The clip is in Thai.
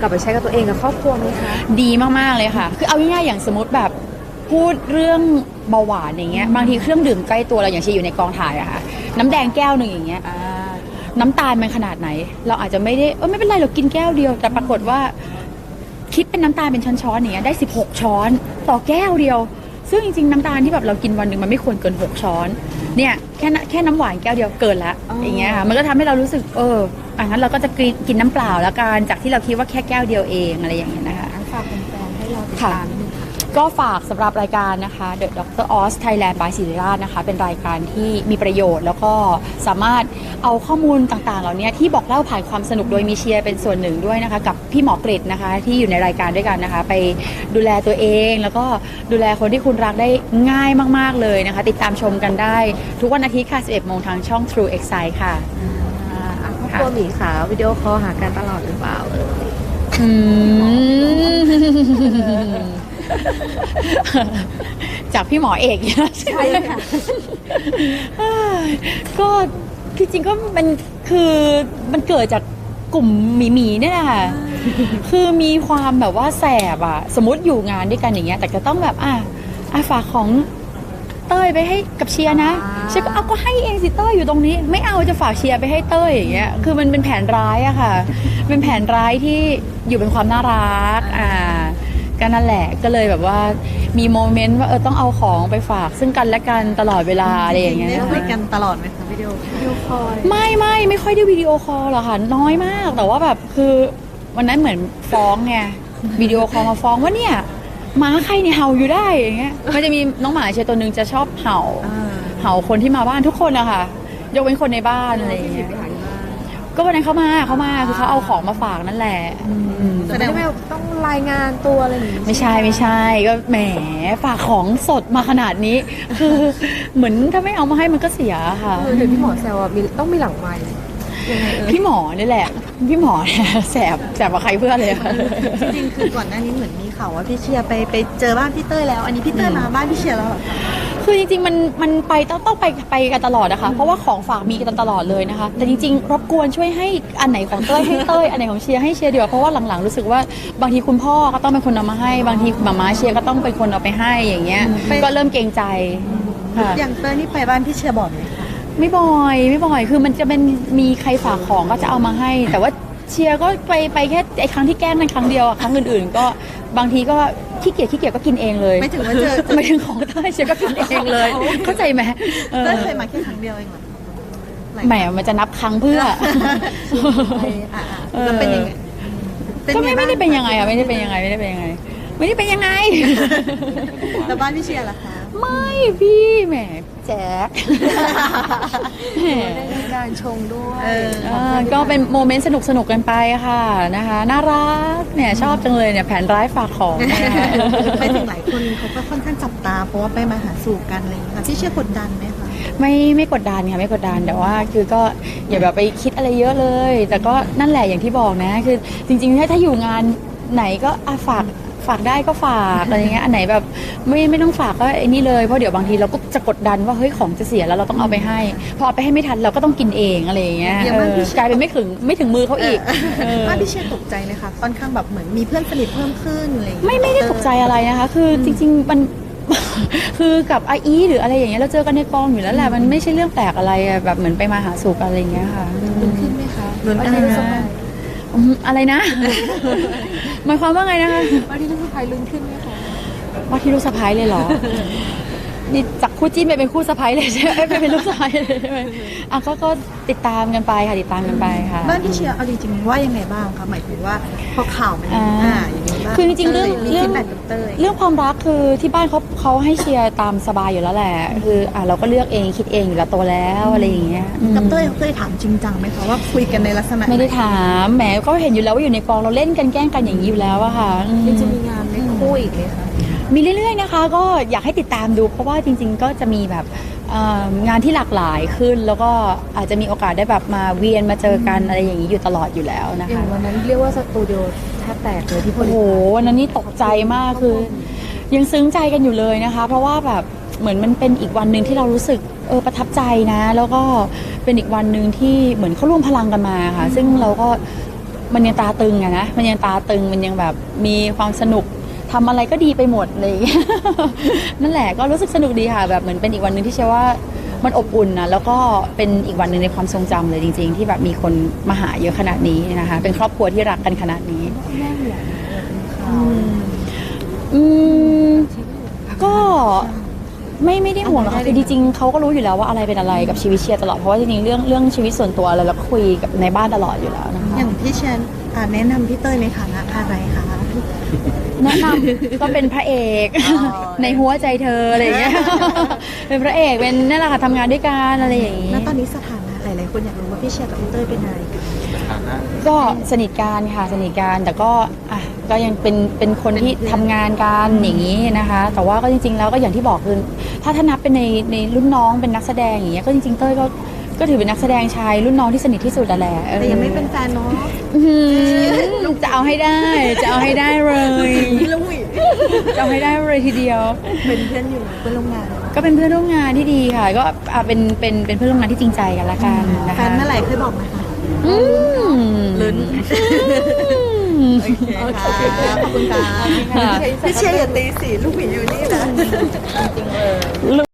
กลับไปใช้กับตัวเองกับครอบครัวไหมคะ ดีมาก ๆ เลยค่ะ คือเอาง่ายๆอย่างสมมติแบบพูดเรื่องเบาหวานอย่างเงี้ยบางทีเครื่องดื่มใกล้ตัวเราอย่างเช่นอยู่ในกองถ่ายอะค่ะ น้ำแดงแก้วหนึ่งอย่างเงี้ยน้ำตาลมันขนาดไหน เราอาจจะไม่ได้เออไม่เป็นไรเรากินแก้วเดียว แต่ปรากฏว่า คิดเป็นน้ำตาลเป็นช้อนๆอย่างเงี้ยได้ 16 ช้อน ต่อแก้วเดียว ซึ่งจริงๆ น้ำตาลที่แบบเรากินวันหนึ่งมันไม่ควรเกิน 6 ช้อน เนี่ยแค่น้ำแค่น้ำหวานแก้วเดียวเกินละอ๋ออ อย่างเงี้ยค่ะมันก็ทำให้เรารู้สึกเอออะงั้นเราก็จะกินกินน้ำเปล่าแล้วกันจากที่เราคิดว่าแค่แก้วเดียวเองอะไรอย่างเงี้ยนะคะ ฝากแฟนๆให้เราติดค่ะตามนิดนึงค่ะ ก็ฝากสำหรับรายการนะคะ The Dr. Oz Thailand by ศิริราชนะคะ เป็นรายการที่มีประโยชน์ แล้วก็สามารถเอาข้อมูลต่างๆ เหล่านี้ที่บอกเล่าผ่านความสนุกโดยมีเชียร์เป็นส่วนหนึ่งด้วยนะคะ กับพี่หมอกฤษนะคะ ที่อยู่ในรายการด้วยกันนะคะ ไปดูแลตัวเอง แล้วก็ดูแลคนที่คุณรักได้ง่ายมากๆเลยนะคะ ติดตามชมกันได้ ทุกวันอาทิตย์ค่ะ 11โมงทางช่อง True Excite ค่ะอ่าอะครอบครัวหมีขาวิดีโอคอลหากันตลอดหรือเปล่าเอ่ยอืม จากพี่หมอเอกเนี่ยใช่ไหมค่ะเอ้ยก็ที่จริงก็มันคือมันเกิดจากกลุ่มหมีหมีๆเนี่ยแหละค่ะคือมีความแบบว่าแสบอะสมมติอยู่งานด้วยกันอย่างเงี้ย แต่จะต้องแบบอะอะฝากของเต้ยไปให้กับเชียร์นะอ่าเชียร์ก็เอาก็ให้เองสิเต้ยอยู่ตรงนี้ ไม่เอาจะฝากเชียร์ไปให้เต้ยอย่างเงี้ยคือมันเป็นแผนร้ายอะค่ะ เป็นแผนร้ายที่อยู่เป็นความน่ารักอ่า ก็นั่นแหละก็เลยแบบว่ามีโมเมนต์ว่าเออต้องเอาของไปฝากซึ่งกันและกันตลอดเวลาอะไรอย่างเงี้ยได้นะคะคุยกันตลอดไหมคะวิดีโอวิดีโอคอลไม่ไม่ไม่ค่อยได้วิดีโอคอลหรอกค่ะน้อยมากแต่ว่าแบบคือวันนั้นเหมือนฟ้องไงวิดีโอคอลมาฟ้องว่าเนี่ยหมาใครเนี่ยเห่าอยู่ได้อย่างเงี้ยมันจะมีน้องหมาเชยตัวหนึ่งจะชอบเห่าเห่าคนที่มาบ้านทุกคนนะคะยกเว้นคนในบ้านอะไรอย่างเงี้ยไปหาที่บ้าน ก็วันนั้นเขามาเขามาคือเขาเอาของมาฝากนั่นแหละอืมแต่ไม่ได้แบบต้องรายงานตัวอะไรอย่างงี้ไม่ใช่ไม่ใช่ก็แหมฝากของสดมาขนาดนี้ คือเหมือนถ้าไม่เอามาให้มันก็เสียค่ะ เออเดี๋ยวพี่หมอแซวอะมีต้องมีหลังไมค์ยังไงเอ่ยพี่หมอนี่แหละ พี่หมอเนี่ยแสบแสบกว่าใครเพื่อนเลยอะจริงๆคือก่อนหน้านี้เหมือนมีข่าวว่าพี่เชียร์ไปไปเจอบ้านพี่เต้ยแล้ว อันนี้พี่เต้ยมาบ้านพี่เชียร์แล้วเหรอคะ คือจริงๆมันมันไปต้องต้องไปไปกันตลอดนะคะเพราะว่าของฝากมีกันตลอดเลยนะคะแต่จริงๆรบกวนช่วยให้อันไหนของเต้ยให้เต้ยอันไหนของเชียร์ให้เชียร์ดีกว่าเพราะว่าหลังๆรู้สึกว่าบางทีคุณพ่อก็ต้องเป็นคนเอามาให้ บางทีหมาม้าเชียร์ก็ต้องเป็นคนเอาไปให้อย่างเงี้ยก็เริ่มเกรงใจค่ะอย่างเต้ยนี่ไปบ้านพี่เชียร์บ่อยไหมคะไม่บ่อยไม่บ่อยคือมันจะเป็นมีใครฝากของก็จะเอามาให้ แต่ว่า เชียร์ก็ไปไปแค่ไอ้ครั้งที่แกล้งนั้นครั้งเดียวอะครั้งอื่นๆ ก็บางทีก็ขี้เกียจขี้เกียจก็กินเองเลยไม่ถึงว่าเจอไม่ถึงของเต้ยเชียร์ก็กินเองเลย เข้าใจไหมเออเต้ยเคยมาแค่ครั้งเดียวเองเหรอหลายแหมมันจะนับครั้งเพื่อไปอะอะแล้วเป็นยังไงก็ไม่งไม่ได้บ้างเป็นยังไงอะไม่ได้เป็นยังไงไม่ได้เป็นยังไง ไม่ได้เป็นยังไงแล้วบ้านพี่เชียร์ล่ะคะไม่พี่แหม แจ๊คแหมได้มีการชงด้วยเออเออก็เป็นโมเมนต์สนุกสนุกๆกันไปค่ะนะคะ น่ารักเนี่ยชอบจังเลยเนี่ยแผนร้ายฝากของนะคะไปถึงหลายคนเขาก็ค่อนข้างจับตาเพราะว่าไปมาหาสู่กันอะไรอย่างเงี้ยค่ะพี่เชียร์กดดันไหมคะไม่ไม่กดดันค่ะไม่กดดันแต่ว่าคือก็อย่าแบบไปคิดอะไรเยอะเลย แต่ก็นั่นแหละอย่างที่บอกนะ คือจริงๆถ้าถ้าอยู่งานไหนก็อะฝาก ฝากได้ก็ฝากอะไรเงี้ยอันไหนแบบไม่ไม่ต้องฝากก็ไอ้นี่เลยเพราะเดี๋ยวบางทีเราก็จะกดดันว่าเฮ้ยของจะเสียแล้วเราต้องเอาไปให้ พอเอาไปให้ไม่ทันเราก็ต้องกินเองอะไรอย่างเงี้ยอย่างเอบ้านอพี่เชียร์กลายเป็นไม่ถึงไม่ถึงมือเขาอีกเออบ้านพี่เชียร์ตกใจไหมคะค่อนข้างแบบเหมือนมีเพื่อนสนิทเพิ่มขึ้นอะไรอย่างเงี้ยไม่ไม่ได้ตกใจอะไรนะคะ คือจริง ๆ มันคือกับอาอีหรืออะไรอย่างเงี้ยเราเจอกันในกองอยู่แล้วแหละมันไม่ใช่เรื่องแปลกอะไรอะแบบเหมือนไปมาหาสู่กันอะไรอย่างเงี้ยค่ะลุ้นขึ้นไหมคะลุ้นวัอะนไรนี้รู้สึกนะ อืมอะไรนะ หมายความว่าไงนะคะวันนี้รู้สึกใครลุ้นขึ้นไหมคะ ว่าที่ลูกสะพ้ายเลยเหรอ นี่จากคู่จิ้นไปเป็นคู่สะพ้ายเลยใช่ไหมเอ้ยไปเป็นลูกสะพ้ายเลยใช่ไหมอะก็ก็ติดตามกันไปค่ะติดตามกันไปค่ะ บ้านพี่เชียร์เอาจริงๆว่ายังไงบ้างคะหมายถึงว่าพอข่าวมันอ่า อ่าอย่างนี้บ้างคือจริงๆเรื่องมีเรื่องฟีดแบ็กกับเต้ย เรื่องความรักคือที่บ้านเขาเขาให้เชียร์ตามสบายอยู่แล้วแหละ คืออะเราก็เลือกเองคิดเองอยู่แล้วโตแล้วอะไรอย่างเงี้ยอืม กับเต้ยเขาเคยถามจริงจังไหมคะว่าคุยกันในลักษณะไม่ได้หนถามแหมก็เห็นอยู่แล้วว่าอยู่ในกองเราเล่นกันแกล้งกันอย่างนี้อยู่แล้วอะค่ะอืมยังจะมีงานไม่คู่อีกไหมคะ มีเรื่อยๆนะคะ ก็อยากให้ติดตามดู เพราะว่าจริง ๆ ก็จะมีแบบเอ่องานที่หลากหลายขึ้น แล้วก็อาจจะมีโอกาสได้แบบมาเวียนมาเจอกันอะไรอย่างนี้อยู่ตลอดอยู่แล้วนะอย่าคะ งวันนั้นเรียกว่าสตูดิโอแทบแตกเลยที่พโอ้ลิโหวันนั้นนี่ตกใจมากคือ ยังซึ้งใจกันอยู่เลยนะคะ เพราะว่าแบบเหมือนมันเป็นอีกวันหนึ่งที่เรารู้สึกเออประทับใจนะ แล้วก็เป็นอีกวันหนึ่งที่เหมือนเขาร่วมพลังกันมาค่ะ ซึ่งเราก็มันยังตาตึงอะนะมันยังตาตึงมันยังแบบมีความสนุก ทำอะไรก็ดีไปหมดเลย นั่นแหละก็รู้สึกสนุกดีค่ะ แบบเหมือนเป็นอีกวันหนึ่งที่เชื่อว่ามันอบอุ่นนะแล้วก็เป็นอีกวันหนึ่งในความทรงจำเลยจริง ๆ ที่แบบมีคนมาหาเยอะขนาดนี้นะคะ เป็นครอบครัวที่รักกันขนาดนี้แม่ห่วงไหมเป็นข่าวอืมก็ไม่ไม่ได้ห่วงหรอกค่ะคือจริงๆเขาก็รู้อยู่แล้วว่าอะไรเป็นอะไรกับชีวิตเชียร์ตลอดเพราะว่าจริงๆเรื่องเรื่องชีวิตส่วนตัวอะไรเราก็คุยกับในบ้านตลอดอยู่แล้วนะคะอย่างพี่เชียร์อ่าแนะนำพี่เต้ยในฐานะอะไรคะ แนะนำก็เป็นพระเอกอ๋อในหัวใจเธออะไรอย่างเงี้ยเป็นพระเอกเป็นนั่นแหละค่ะทำงานด้วยกันอะไรอย่างงี้ แล้วตอนนี้สถานะหลายๆคนอยากรู้ว่าพี่เชียร์กับพี่เต้ยเป็นอะไรกันก็สนิทกันค่ะสนิทกันแต่ก็อะก็ยังเป็นเป็นคนที่ทำงานกันอย่างนี้นะคะ แต่ว่าก็จริง ๆ แล้วก็อย่างที่บอกคือถ้าถ้านับเป็นในในรุ่นน้องเป็นนักแสดงอย่างเงี้ยก็จริงๆเต้ยก็ก็ถือเป็นนักแสดงชายรุ่นน้องที่สนิทที่สุดแล้วแหละออแต่ยังไม่เป็นแฟนเนาะอื้อหือ จะเอาให้ได้ จะเอาให้ได้เลยลุยจะเอาให้ได้เลยทีเดียว เป็นเพื่อนอยู่เพื่อนร่วมงาน ก็เป็นเพื่อนร่วมงานที่ดีค่ะ ก็อะเป็นเป็นเป็นเพื่อนร่วมงานที่จริงใจกันละกันนะแฟคะนเมื่อไหร่เคยบอกไหมคะอืมลุ้นอืมโอเคค่ะขอบคุณค่ะค่ะ พี่เชียร์อย่าตีสีลูกหมีอยู่นี่นะ